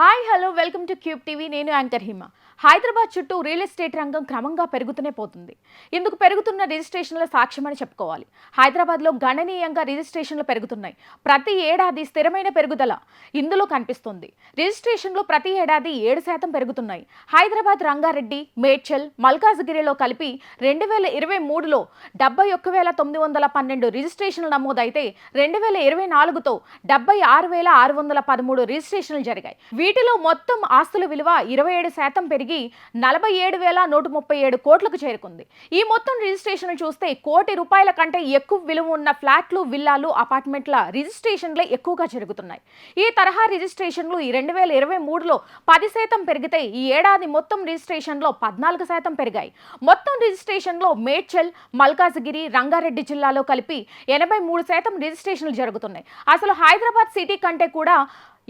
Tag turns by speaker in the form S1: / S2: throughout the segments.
S1: Hi hello welcome to Cube TV. నేను anchor Hima. Hyderabad చుట్టూ real estate రంగం క్రమంగా పెరుగుతూనే పోతుంది. ఇందుకు పెరుగుతున్న రిజిస్ట్రేషన్ల సాక్ష్యమని చెప్పుకోవాలి. హైదరాబాద్లో గణనీయంగా రిజిస్ట్రేషన్లు పెరుగుతున్నాయి. ప్రతి ఏడాది స్థిరమైన పెరుగుదల ఇందులో కనిపిస్తుంది. రిజిస్ట్రేషన్లు ప్రతి ఏడాది ఏడు శాతం పెరుగుతున్నాయి. హైదరాబాద్ రంగారెడ్డి మేడ్చల్ మల్కాజ్గిరిలో కలిపి రెండు వేల ఇరవై మూడులో డెబ్బై ఒక్క వేల తొమ్మిది వందల పన్నెండు రిజిస్ట్రేషన్లు నమోదైతే రెండు వేల ఇరవై నాలుగుతో డెబ్బై ఆరు వేల ఆరు వందల పదమూడు రిజిస్ట్రేషన్లు జరిగాయి. వీటిలో మొత్తం ఆస్తుల విలువ ఇరవై ఏడు శాతం పెరిగి నలభై ఏడు వేల నూట ముప్పై ఏడు కోట్లకు చేరుకుంది. ఈ మొత్తం రిజిస్ట్రేషన్లు చూస్తే కోటి రూపాయల కంటే ఎక్కువ విలువ ఉన్న ఫ్లాట్లు విల్లాలు అపార్ట్మెంట్ల రిజిస్ట్రేషన్లే ఎక్కువగా జరుగుతున్నాయి. ఈ తరహా రిజిస్ట్రేషన్లు ఈ రెండు వేల ఇరవై మూడులో పది శాతం పెరిగితే ఈ ఏడాది మొత్తం రిజిస్ట్రేషన్లో పద్నాలుగు శాతం పెరిగాయి. మొత్తం రిజిస్ట్రేషన్లో మేడ్చల్ మల్కాజ్గిరి రంగారెడ్డి జిల్లాలో కలిపి ఎనభై మూడు శాతం రిజిస్ట్రేషన్లు జరుగుతున్నాయి. అసలు హైదరాబాద్ సిటీ కంటే కూడా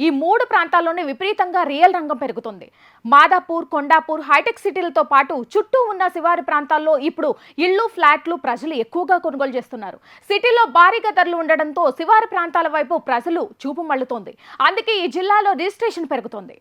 S1: ఈ మూడు ప్రాంతాల్లోనే విపరీతంగా రియల్ రంగం పెరుగుతుంది. మాదాపూర్ కొండాపూర్ హైటెక్ సిటీలతో పాటు చుట్టూ ఉన్న శివారు ప్రాంతాల్లో ఇప్పుడు ఇళ్ళు ఫ్లాట్లు ప్రజలు ఎక్కువగా కొనుగోలు చేస్తున్నారు. సిటీలో భారీగా ధరలు ఉండడంతో శివారు ప్రాంతాల వైపు ప్రజలు చూపు మళ్ళుతోంది. అందుకే ఈ జిల్లాలో రిజిస్ట్రేషన్ పెరుగుతోంది.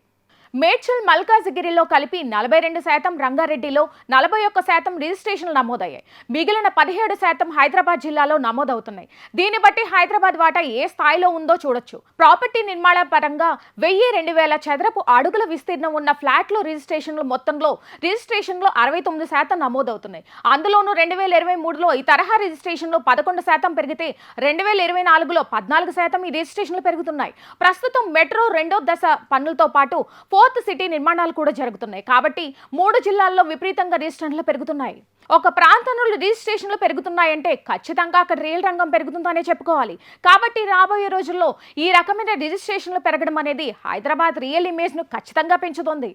S1: మేడ్చల్ మల్కాజగిరిలో కలిపి నలభై రెండు శాతం రంగారెడ్డిలో నలభై ఒక్క శాతం రిజిస్ట్రేషన్లు నమోదయ్యాయి. మిగిలిన పదిహేడు శాతం హైదరాబాద్ జిల్లాలో నమోదవుతున్నాయి. దీన్ని బట్టి హైదరాబాద్ వాటా ఏ స్థాయిలో ఉందో చూడొచ్చు. ప్రాపర్టీ నిర్మాణ పరంగా వెయ్యి రెండు వేల చదరపు అడుగుల విస్తీర్ణం ఉన్న ఫ్లాట్లు రిజిస్ట్రేషన్లు మొత్తంలో రిజిస్ట్రేషన్లో అరవై తొమ్మిది శాతం నమోదవుతున్నాయి. అందులోనూ రెండు వేల ఇరవై మూడులో ఈ తరహా రిజిస్ట్రేషన్లో పదకొండు శాతం పెరిగితే రెండు వేల ఇరవై నాలుగులో పద్నాలుగు శాతం ఈ రిజిస్ట్రేషన్లు పెరుగుతున్నాయి. ప్రస్తుతం మెట్రో రెండో దశ పనులతో పాటు ఫోర్త్ సిటీ నిర్మాణాలు కూడా జరుగుతున్నాయి. కాబట్టి మూడు జిల్లాల్లో విపరీతంగా రిజిస్ట్రేషన్లు పెరుగుతున్నాయి. ఒక ప్రాంతంలో రిజిస్ట్రేషన్లు పెరుగుతున్నాయంటే ఖచ్చితంగా అక్కడ రియల్ రంగం పెరుగుతుందనే చెప్పుకోవాలి. కాబట్టి రాబోయే రోజుల్లో ఈ రకమైన రిజిస్ట్రేషన్లు పెరగడం అనేది హైదరాబాద్ రియల్ ఇమేజ్ను ఖచ్చితంగా పెంచుతుంది.